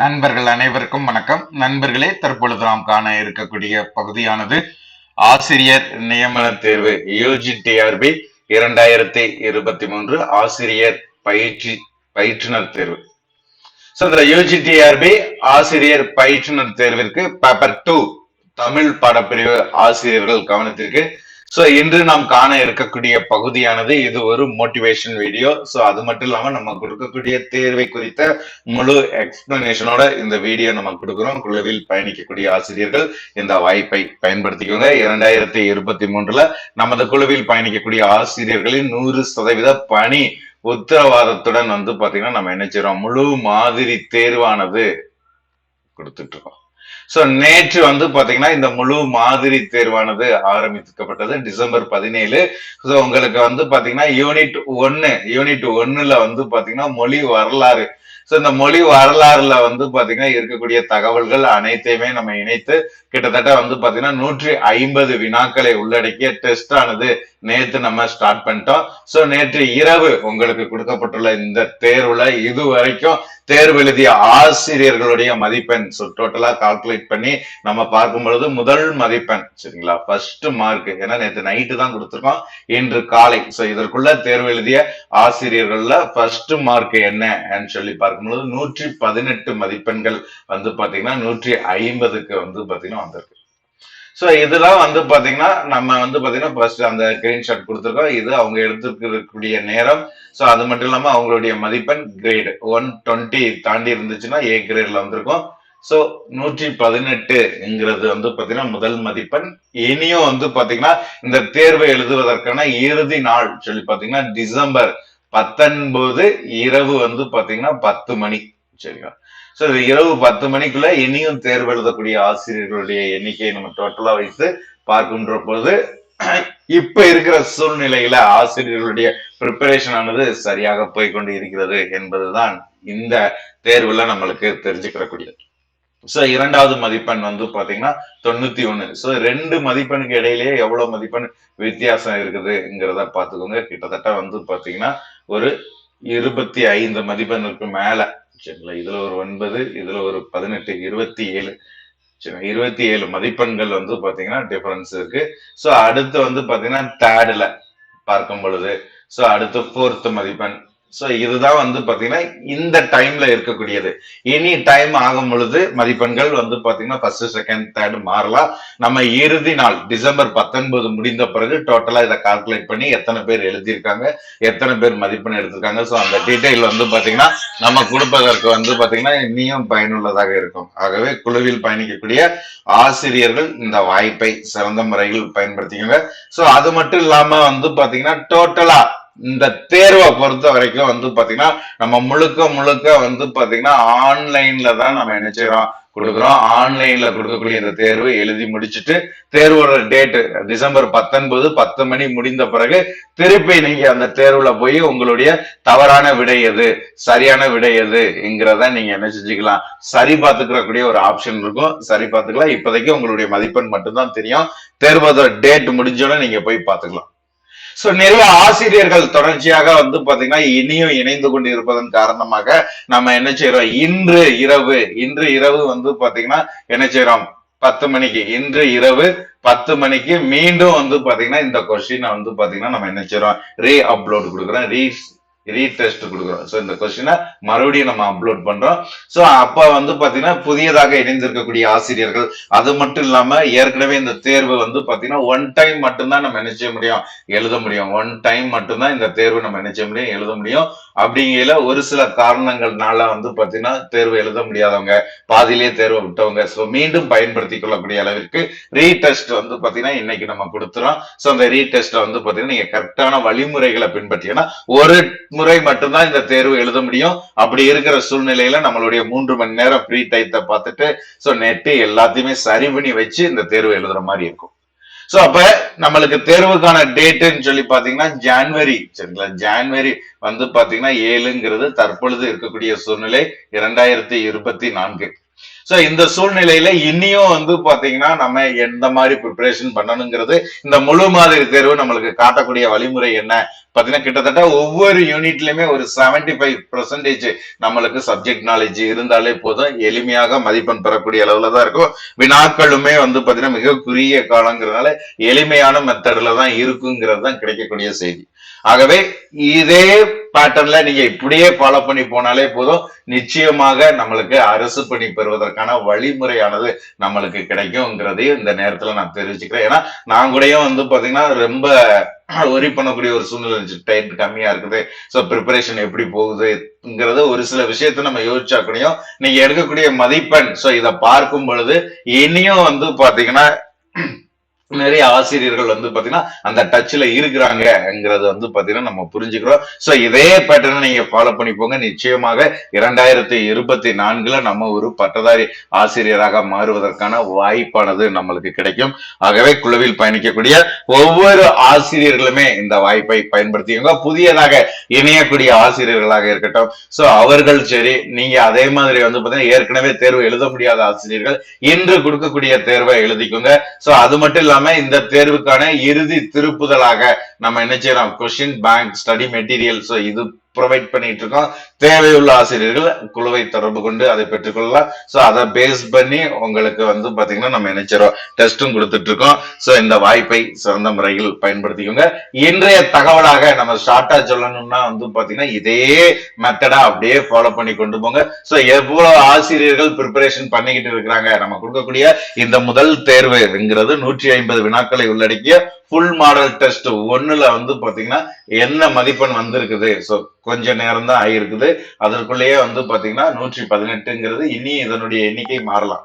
நண்பர்கள் அனைவருக்கும் வணக்கம். நண்பர்களே தற்பொழுது நாம் காண இருக்கக்கூடிய பகுதியானது ஆசிரியர் நியமன தேர்வு யூஜி டிஆர்பி இரண்டாயிரத்தி இருபத்தி மூன்று ஆசிரியர் பயிற்சி பயிற்றுனர் தேர்வு. ஸோ இந்த யூஜிடிஆர்பி ஆசிரியர் பயிற்றுனர் தேர்விற்கு பேப்பர் டூ தமிழ் பாடப்பிரிவு ஆசிரியர்கள் கவனத்திற்கு சோ இன்று நாம் காண இருக்கக்கூடிய பகுதியானது இது ஒரு மோட்டிவேஷன் வீடியோ சோ அது மட்டும் இல்லாம நம்ம கொடுக்கக்கூடிய தேர்வை குறித்த முழு எக்ஸ்பிளனேஷனோட இந்த வீடியோ நம்ம கொடுக்கிறோம். குழுவில் பயணிக்கக்கூடிய ஆசிரியர்கள் இந்த வாய்ப்பை பயன்படுத்திக்கோங்க. இரண்டாயிரத்தி இருபத்தி மூன்றுல நமது குழுவில் பயணிக்கக்கூடிய ஆசிரியர்களின் நூறு சதவீத பணி உத்தரவாதத்துடன் வந்து பாத்தீங்கன்னா நம்ம என்ன செய்யறோம்? முழு மாதிரி தேர்வானது கொடுத்துட்டு இருக்கோம். சோ நேற்று வந்து பாத்தீங்கன்னா இந்த முழு மாதிரி தேர்வானது ஆரம்பிக்கப்பட்டது டிசம்பர் பதினேழு. சோ உங்களுக்கு வந்து பாத்தீங்கன்னா யூனிட் ஒன்னு யூனிட் ஒன்னுல வந்து பாத்தீங்கன்னா மொழி வரலாறு. சோ இந்த மொழி வரலாறுல வந்து பாத்தீங்கன்னா இருக்கக்கூடிய தகவல்கள் அனைத்தையுமே நம்ம இணைத்து கிட்டத்தட்ட வந்து பாத்தீங்கன்னா நூற்றி ஐம்பது வினாக்களை உள்ளடக்கிய டெஸ்ட் ஆனது நேற்று நம்ம ஸ்டார்ட் பண்ணிட்டோம். சோ நேற்று இரவு உங்களுக்கு கொடுக்கப்பட்டுள்ள இந்த தேர்வுல இது வரைக்கும் தேர்வு எழுதிய ஆசிரியர்களுடைய மதிப்பெண். ஸோ டோட்டலா கால்குலேட் பண்ணி நம்ம பார்க்கும் பொழுது முதல் மதிப்பெண். சரிங்களா? ஃபர்ஸ்ட் மார்க் ஏன்னா நேற்று நைட்டு தான் கொடுத்துருக்கோம். இன்று காலை. ஸோ இதற்குள்ள தேர்வு எழுதிய ஆசிரியர்கள்ல ஃபர்ஸ்ட் மார்க் என்னன்னு சொல்லி பார்க்கும்பொழுது நூற்றி பதினெட்டு மதிப்பெண்கள் வந்து பாத்தீங்கன்னா நூற்றி ஐம்பதுக்கு வந்து பாத்தீங்கன்னா வந்திருக்கு. ஸோ இதெல்லாம் வந்து பார்த்தீங்கன்னா நம்ம வந்து பார்த்தீங்கன்னா ஃபர்ஸ்ட் அந்த ஸ்கிரீன்ஷாட் கொடுத்துருக்கோம். இது அவங்க எடுத்துருக்கக்கூடிய நேரம். ஸோ அது மட்டும் இல்லாமல் அவங்களுடைய மதிப்பெண் கிரேடு ஒன் டுவெண்ட்டி தாண்டி இருந்துச்சுன்னா ஏ கிரேடில் வந்திருக்கும். ஸோ நூற்றி பதினெட்டுங்கிறது வந்து பார்த்தீங்கன்னா முதல் மதிப்பெண். இனியும் வந்து பார்த்தீங்கன்னா இந்த தேர்வை எழுதுவதற்கான இறுதி நாள் சொல்லி பார்த்தீங்கன்னா டிசம்பர் பத்தொன்பது இரவு வந்து பார்த்தீங்கன்னா பத்து மணி சரிங்களா? ஸோ இரவு பத்து மணிக்குள்ள இனியும் தேர்வு எழுதக்கூடிய ஆசிரியர்களுடைய எண்ணிக்கையை நம்ம டோட்டலா வைத்து பார்க்கின்ற போது இப்ப இருக்கிற சூழ்நிலையில ஆசிரியர்களுடைய ப்ரிப்பரேஷன் ஆனது சரியாக போய்கொண்டு இருக்கிறது என்பதுதான் இந்த தேர்வுல நம்மளுக்கு தெரிஞ்சுக்கிறக்கூடியது. சோ இரண்டாவது மதிப்பெண் வந்து பாத்தீங்கன்னா தொண்ணூத்தி ஒண்ணு சோ ரெண்டு மதிப்பெண்ணுக்கு இடையிலேயே எவ்வளவு மதிப்பெண் வித்தியாசம் இருக்குதுங்கிறத பாத்துக்கோங்க கிட்டத்தட்ட வந்து பாத்தீங்கன்னா ஒரு இருபத்தி ஐந்து மதிப்பெண்ணுக்கு மேல சரிங்களா இதுல ஒரு ஒன்பது இதுல ஒரு பதினெட்டு இருபத்தி ஏழு. சரி இருபத்தி ஏழு மதிப்பெண்கள் வந்து பாத்தீங்கன்னா டிஃபரன்ஸ் இருக்கு. சோ அடுத்து வந்து பாத்தீங்கன்னா தேர்டுல பார்க்கும் பொழுது சோ அடுத்து ஃபோர்த் மதிப்பெண். சோ இதுதான் வந்து பாத்தீங்கன்னா இந்த டைம்ல இருக்கக்கூடியது. எனி டைம் ஆகும் பொழுது மதிப்பெண்கள் வந்து பாத்தீங்கன்னா ஃபர்ஸ்ட் செகண்ட் தேர்டு மாறலாம். நம்ம இறுதி நாள் டிசம்பர் பத்தொன்பது முடிந்த பிறகு டோட்டலா இதை கால்குலேட் பண்ணி எத்தனை பேர் எழுதியிருக்காங்க எத்தனை பேர் மதிப்பெண் எடுத்திருக்காங்க. சோ அந்த டீட்டெயில் வந்து பாத்தீங்கன்னா நம்ம கொடுப்பதற்கு வந்து பாத்தீங்கன்னா இனியும் பயனுள்ளதாக இருக்கும். ஆகவே குழுவில் பயணிக்கக்கூடிய ஆசிரியர்கள் இந்த வாய்ப்பை சிறந்த முறையில் பயன்படுத்திக்கோங்க. சோ அது மட்டும் இல்லாம வந்து பாத்தீங்கன்னா டோட்டலா இந்த தேர்வை பொறுத்த வரைக்கும் வந்து பாத்தீங்கன்னா நம்ம முழுக்க முழுக்க வந்து பாத்தீங்கன்னா ஆன்லைன்ல தான் நம்ம என்ன செய்யறோம் கொடுக்குறோம். ஆன்லைன்ல கொடுக்கக்கூடிய இந்த தேர்வு எழுதி முடிச்சுட்டு தேர்வோட டேட்டு டிசம்பர் பத்தொன்பது பத்து மணி முடிந்த பிறகு திருப்பி நீங்க அந்த தேர்வுல போய் உங்களுடைய தவறான விடை எது சரியான விடை எதுங்கிறத நீங்க என்ன செஞ்சுக்கலாம். சரி பார்த்துக்கிறக்கூடிய ஒரு ஆப்ஷன் இருக்கும். சரி பார்த்துக்கலாம். இப்போதைக்கு உங்களுடைய மதிப்பெண் மட்டும்தான் தெரியும். தேர்வோட டேட் முடிஞ்சோட நீங்க போய் பார்த்துக்கலாம். சோ நிறைய ஆசிரியர்கள் தொடர்ச்சியாக வந்து பாத்தீங்கன்னா இனியும் இணைந்து கொண்டு இருப்பதன் காரணமாக நம்ம என்ன செய்யறோம் இன்று இரவு இன்று இரவு வந்து பாத்தீங்கன்னா என்ன செய்யறோம் பத்து மணிக்கு இன்று இரவு பத்து மணிக்கு மீண்டும் வந்து பாத்தீங்கன்னா இந்த கொஸ்டினை வந்து பாத்தீங்கன்னா நம்ம என்ன செய்யறோம் ரீ அப்லோட் கொடுக்குறோம். ரீ ரீடெஸ்ட் கொடுக்குறோம். ஸோ இந்த கொஸ்டினை மறுபடியும் நம்ம அப்லோட் பண்றோம். ஸோ அப்ப வந்து பாத்தீங்கன்னா புதியதாக இணைந்திருக்கக்கூடிய ஆசிரியர்கள் அது மட்டும் இல்லாம ஏற்கனவே இந்த தேர்வு வந்து பாத்தீங்கன்னா ஒன் டைம் மட்டும்தான் நம்ம என்ன செய்ய முடியும்? எழுத முடியும். ஒன் டைம் மட்டும்தான் இந்த தேர்வு நம்ம என்ன செய்ய முடியும்? எழுத முடியும். அப்படிங்கையில ஒரு சில காரணங்கள்னால வந்து பாத்தீங்கன்னா தேர்வு எழுத முடியாதவங்க பாதியிலே தேர்வை விட்டவங்க. ஸோ மீண்டும் பயன்படுத்தி கொள்ளக்கூடிய அளவிற்கு ரீடெஸ்ட் வந்து பாத்தீங்கன்னா இன்னைக்கு நம்ம கொடுத்துறோம். ஸோ அந்த ரீடெஸ்ட்ல வந்து பாத்தீங்கன்னா நீங்க கரெக்டான வழிமுறைகளை பின்பற்றினா ஒரு முறை மட்டும்தான் இந்த தேர்வு எழுத முடியும். அப்படி இருக்கிற சூழ்நிலையில நம்மளுடைய மூன்று மணி நேரம் ஃப்ரீ டைத்தை பார்த்துட்டு ஸோ நெட்டு எல்லாத்தையுமே சரி பண்ணி வச்சு இந்த தேர்வு எழுதுற மாதிரி இருக்கும். சோ அப்ப நம்மளுக்கு தேர்வுக்கான டேட்டுன்னு சொல்லி பாத்தீங்கன்னா ஜான்வரி சரிங்களா? ஜான்வரி வந்து பாத்தீங்கன்னா ஏழுங்கிறது தற்பொழுது இருக்கக்கூடிய சூழ்நிலை இரண்டாயிரத்தி இருபத்தி நான்கு. சோ இந்த சூழ்நிலையில இனியும் வந்து பாத்தீங்கன்னா நம்ம எந்த மாதிரி ப்ரிப்பரேஷன் பண்ணணுங்கிறது இந்த முழு மாதிரி தேர்வு நம்மளுக்கு காட்டக்கூடிய வழிமுறை என்ன? பாத்தீங்கன்னா கிட்டத்தட்ட ஒவ்வொரு யூனிட்லயுமே ஒரு 75% ஃபைவ் பர்சன்டேஜ் நம்மளுக்கு சப்ஜெக்ட் நாலேஜ் இருந்தாலே போதும். எளிமையாக மதிப்பெண் பெறக்கூடிய அளவுல தான் இருக்கும். வினாக்களுமே வந்து பாத்தீங்கன்னா மிக குறுகிய காலங்கிறதுனால எளிமையான மெத்தட்ல தான் இருக்குங்கிறது தான் கிடைக்கக்கூடிய செய்தி. ஆகவே இதே பேட்டர்ன்ல நீங்க இப்படியே ஃபாலோ பண்ணி போனாலே போதும். நிச்சயமாக நம்மளுக்கு அரசு பணி பெறுவதற்கு பெறுவதற்கான வழிமுறையானது நம்மளுக்கு கிடைக்கும்ங்கிறதையும் இந்த நேரத்துல நான் தெரிவிச்சுக்கிறேன் ஏன்னா நான் கூடயும் வந்து பாத்தீங்கன்னா ரொம்ப ஒரி பண்ணக்கூடிய ஒரு சூழ்நிலை இருந்துச்சு. டைம் கம்மியா இருக்குது. ஸோ ப்ரிப்பரேஷன் எப்படி போகுதுங்கிறது ஒரு சில விஷயத்த நம்ம யோசிச்சா கூடயும் நீங்க எடுக்கக்கூடிய மதிப்பெண் ஸோ இதை பார்க்கும் பொழுது இனியும் வந்து பாத்தீங்கன்னா நிறைய ஆசிரியர்கள் வந்து பாத்தீங்கன்னா அந்த டச்ல இருக்கிறாங்கங்கிறத வந்து பாத்தீங்கன்னா நம்ம புரிஞ்சுக்கிறோம். சோ இதே பேட்டர்னை நீங்க ஃபாலோ பண்ணி போங்க நிச்சயமாக இரண்டாயிரத்தி இருபத்தி நான்குல நம்ம ஒரு பட்டதாரி ஆசிரியராக மாறுவதற்கான வாய்ப்பானது நம்மளுக்கு கிடைக்கும். ஆகவே குழுவில் பயணிக்கக்கூடிய ஒவ்வொரு ஆசிரியர்களுமே இந்த வாய்ப்பை பயன்படுத்திக்கோங்க. புதியதாக இணையக்கூடிய ஆசிரியர்களாக இருக்கட்டும். சோ அவர்கள் சரி நீங்க அதே மாதிரி வந்து பாத்தீங்கன்னா ஏற்கனவே தேர்வு எழுத முடியாத ஆசிரியர்கள் இன்று கொடுக்கக்கூடிய தேர்வை எழுதிக்கோங்க. சோ அது மட்டும் இல்லாம இந்த தேர்வுக்கான இறுதி திருப்புதலாக நம்ம என்ன செய்யறோம்? கொஸ்டின் பேங்க் ஸ்டடி மெட்டீரியல் இது ப்ரொவைட் பண்ணிட்டு இருக்கோம். தேவையுள்ள ஆசிரியர்கள் குழுவை தொடர்பு கொண்டு அதை பெற்றுக்கொள்ளலாம் ஸோ அதை பேஸ் பண்ணி உங்களுக்கு வந்து பாத்தீங்கன்னா நம்ம நினைச்சிடும் டெஸ்ட்டும் கொடுத்துட்டு இருக்கோம். ஸோ இந்த வாய்ப்பை சிறந்த முறையில் பயன்படுத்திக்கோங்க. இன்றைய தகவலாக நம்ம ஷார்ட்டா சொல்லணும்னா வந்து பாத்தீங்கன்னா இதே மெத்தடா அப்படியே ஃபாலோ பண்ணி கொண்டு போங்க. சோ எவ்வளவு ஆசிரியர்கள் ப்ரிப்பரேஷன் பண்ணிக்கிட்டு இருக்கிறாங்க? நம்ம கொடுக்கக்கூடிய இந்த முதல் தேர்வுங்கிறது நூற்றி ஐம்பது வினாக்களை உள்ளடக்கிய ஃபுல் மாடல் டெஸ்ட் ஒன்னுல வந்து பாத்தீங்கன்னா என்ன மதிப்பெண் வந்திருக்குது? ஸோ கொஞ்ச நேரம் தான் இருக்காரு அதற்குள்ளேயே வந்து பாத்தீங்கன்னா நூற்றி பதினெட்டுங்கிறது இனி இதனுடைய எண்ணிக்கை மாறலாம்.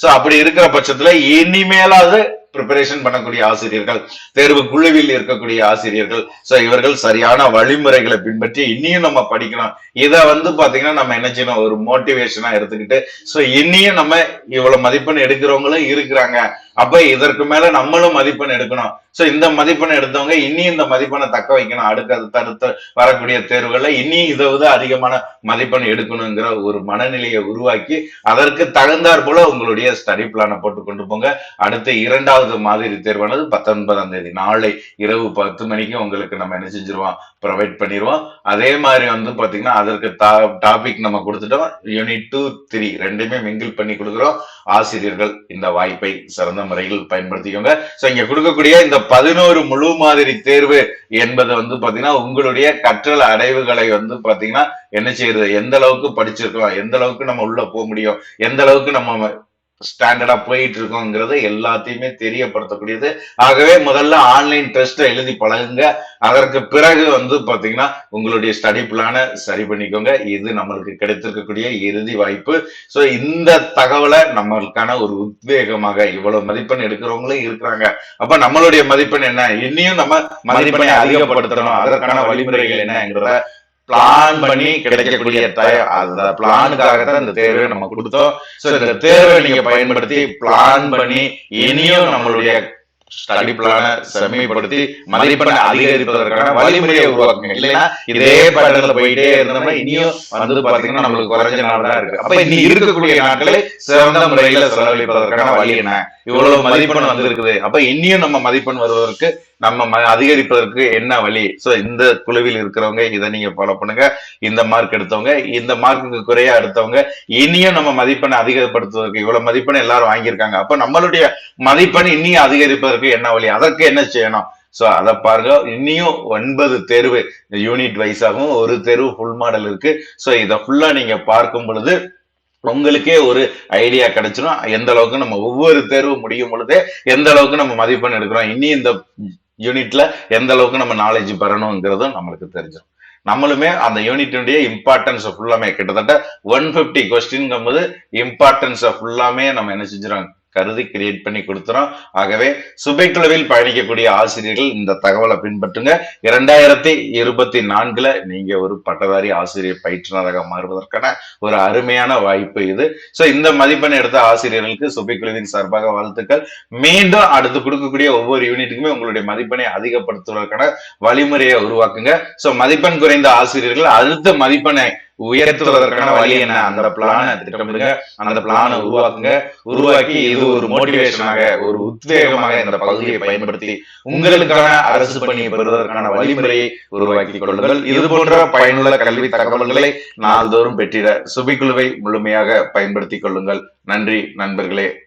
சோ அப்படி இருக்கிற பட்சத்துல இனிமேலாவது ப்ரிப்பரேஷன் பண்ணக்கூடிய ஆசிரியர்கள் தேர்வு குழுவில் இருக்கக்கூடிய ஆசிரியர்கள் சோ இவர்கள் சரியான வழிமுறைகளை பின்பற்றி இன்னியும் நம்ம படிக்கணும். இதை வந்து பாத்தீங்கன்னா நம்ம என்ன செய்யணும்? ஒரு மோட்டிவேஷனா எடுத்துக்கிட்டு சோ இன்னியும் நம்ம இவ்வளவு மதிப்பெண் எடுக்கிறவங்களும் இருக்கிறாங்க. அப்ப இதற்கு மேல நம்மளும் மதிப்பெண் எடுக்கணும். சோ இந்த மதிப்பெண் எடுத்தவங்க இன்னும் இந்த மதிப்பெண்ணை தக்க வைக்கணும். அடுத்த தடுத்து வரக்கூடிய தேர்வுகள்ல இனி இதை விட அதிகமான மதிப்பெண் எடுக்கணுங்கிற ஒரு மனநிலையை உருவாக்கி அதற்கு தகுந்தாற் போல உங்களுடைய ஸ்டடி பிளானை போட்டு கொண்டு போங்க. அடுத்த இரண்டாவது மாதிரி தேர்வானது பத்தொன்பதாம் தேதி. நாளை இரவு பத்து மணிக்கு உங்களுக்கு நம்ம என்ன செஞ்சிருவோம்? ப்ரொவைட் பண்ணிடுவோம் அதே மாதிரி வந்து பாத்தீங்கன்னா அதற்கு டாபிக் நம்ம கொடுத்துட்டோம். யூனிட் டூ த்ரீ ரெண்டுமே மிங்கிள் பண்ணி கொடுக்குறோம். ஆசிரியர்கள் இந்த வாய்ப்பை சிறந்த முறையில் பயன்படுத்திக்கோங்க. சோ இங்க கொடுக்கக்கூடிய இந்த பதினோரு முழு மாதிரி தேர்வு என்பது வந்து பாத்தீங்கன்னா உங்களுடைய கற்றல் அடைவுகளை வந்து பாத்தீங்கன்னா என்ன செய்யறது? எந்த அளவுக்கு படிச்சிருக்கோம் எந்த அளவுக்கு நம்ம உள்ள போக முடியும்? எந்த அளவுக்கு நம்ம ஸ்டாண்டர்டா போயிட்டு இருக்கோங்கிறது எல்லாத்தையுமே தெரியப்படுத்தக்கூடியது. ஆகவே முதல்ல ஆன்லைன் டெஸ்ட் எழுதி பழகுங்க. அதற்கு பிறகு வந்து பாத்தீங்கன்னா உங்களுடைய ஸ்டடி பிளானை சரி பண்ணிக்கோங்க. இது நம்மளுக்கு கிடைத்திருக்கக்கூடிய இறுதி வாய்ப்பு. சோ இந்த தகவலை நம்மளுக்கான ஒரு உத்வேகமாக இவ்வளவு மதிப்பெண் எடுக்கிறவங்களும் இருக்கிறாங்க. அப்ப நம்மளுடைய மதிப்பெண் என்ன? இன்னியும் நம்ம மதிப்பெண்ணை அதிகப்படுத்தணும். அதற்கான வழிமுறைகள் என்னங்கிறத பிளான் பண்ணி கிடைக்கக்கூடிய அந்த பிளானுக்காக தான் இந்த தேர்வை நம்ம கொடுத்தோம். ஸோ இந்த தேர்வை நீங்க பயன்படுத்தி பிளான் பண்ணி இனியும் நம்மளுடைய ஸ்டடி பிளான செம்மைப்படுத்தி மதிப்பெண் அதிகரிப்பதற்கான வழிமுறையை உருவாக்குங்க. இல்லைன்னா இதே பேட்டர்ல போயிட்டே இருந்தோம்னா இனியும் வந்து பாத்தீங்கன்னா நம்மளுக்கு குறைஞ்ச நாள் தான் இருக்கு. அப்ப இனி இருக்கக்கூடிய நாட்களை சிறந்த முறையில செலவழிப்பதற்கான வழி என்ன? இவ்வளவு மதிப்பெண் வந்திருக்குது. அப்ப இன்னியும் நம்ம மதிப்பெண் வருவதற்கு நம்ம அதிகரிப்பதற்கு என்ன வழி? சோ இந்த குழுவில் இருக்கிறவங்க இதை நீங்க ஃபாலோ பண்ணுங்க. இந்த மார்க் எடுத்தவங்க இந்த மார்க்குக்கு குறையா எடுத்தவங்க இனியும் நம்ம மதிப்பெண்ணை அதிகப்படுத்துவதற்கு இவ்வளவு மதிப்பெண் எல்லாரும் வாங்கியிருக்காங்க. அப்ப நம்மளுடைய மதிப்பெண் இன்னியும் அதிகரிப்பதற்கு என்ன வழி? அதற்கு என்ன செய்யணும்? சோ அதை பாருங்க. இன்னியும் ஒன்பது தேர்வு. யூனிட் வைஸாகவும் ஒரு தேர்வு ஃபுல் மாடல் இருக்கு. சோ இதை ஃபுல்லா நீங்க பார்க்கும் பொழுது உங்களுக்கே ஒரு ஐடியா கிடைச்சிடும் எந்த அளவுக்கு நம்ம ஒவ்வொரு தேர்வு முடியும் பொழுதே எந்த அளவுக்கு நம்ம மதிப்பெண் எடுக்கிறோம். இனி இந்த யூனிட்ல எந்த அளவுக்கு நம்ம நாலேஜ் பெறணுங்கிறதும் நம்மளுக்கு தெரிஞ்சிடும் நம்மளுமே அந்த யூனிட்டுடைய இம்பார்ட்டன்ஸ் ஃபுல்லாமே கிட்டத்தட்ட ஒன் பிப்டி கொஸ்டின்ங்கும் போது இம்பார்ட்டன்ஸை ஃபுல்லாமே நம்ம என்ன செஞ்சிடும் கருதி கிரியேட் பண்ணி கொடுத்துறோம். ஆகவே சுபைக்குழுவில் பயணிக்கக்கூடிய ஆசிரியர்கள் இந்த தகவலை பின்பற்றுங்க. இரண்டாயிரத்தி இருபத்தி நான்குல நீங்க ஒரு பட்டதாரி ஆசிரியர் பயிற்றுனராக மாறுவதற்கான ஒரு அருமையான வாய்ப்பு இது. ஸோ இந்த மதிப்பெண் எடுத்த ஆசிரியர்களுக்கு சுபைக்குழுவின் சார்பாக வாழ்த்துக்கள். மீண்டும் அடுத்து கொடுக்கக்கூடிய ஒவ்வொரு யூனிட்டுக்குமே உங்களுடைய மதிப்பெண்ணை அதிகப்படுத்துவதற்கான வழிமுறையை உருவாக்குங்க. ஸோ மதிப்பெண் குறைந்த ஆசிரியர்கள் அடுத்த மதிப்பெண்ணை உயர்த்துவதற்கான வழி என்ன? அந்த பிளானை திட்டமிடுங்க. அந்த பிளானை உருவாக்குங்க. உருவாக்கி இது ஒரு மோட்டிவேஷனாக ஒரு உத்வேகமாக இந்த பகுதியை பயன்படுத்தி உங்களுக்கான அரசு பணியை பெறுவதற்கான வழிமுறையை உருவாக்கி கொள்ளுங்கள். இது போன்ற பயனுள்ள கல்வி தகவல்களை நாள்தோறும் பெற்றிட சுபிக்குழுவை முழுமையாக பயன்படுத்திக் கொள்ளுங்கள். நன்றி நண்பர்களே.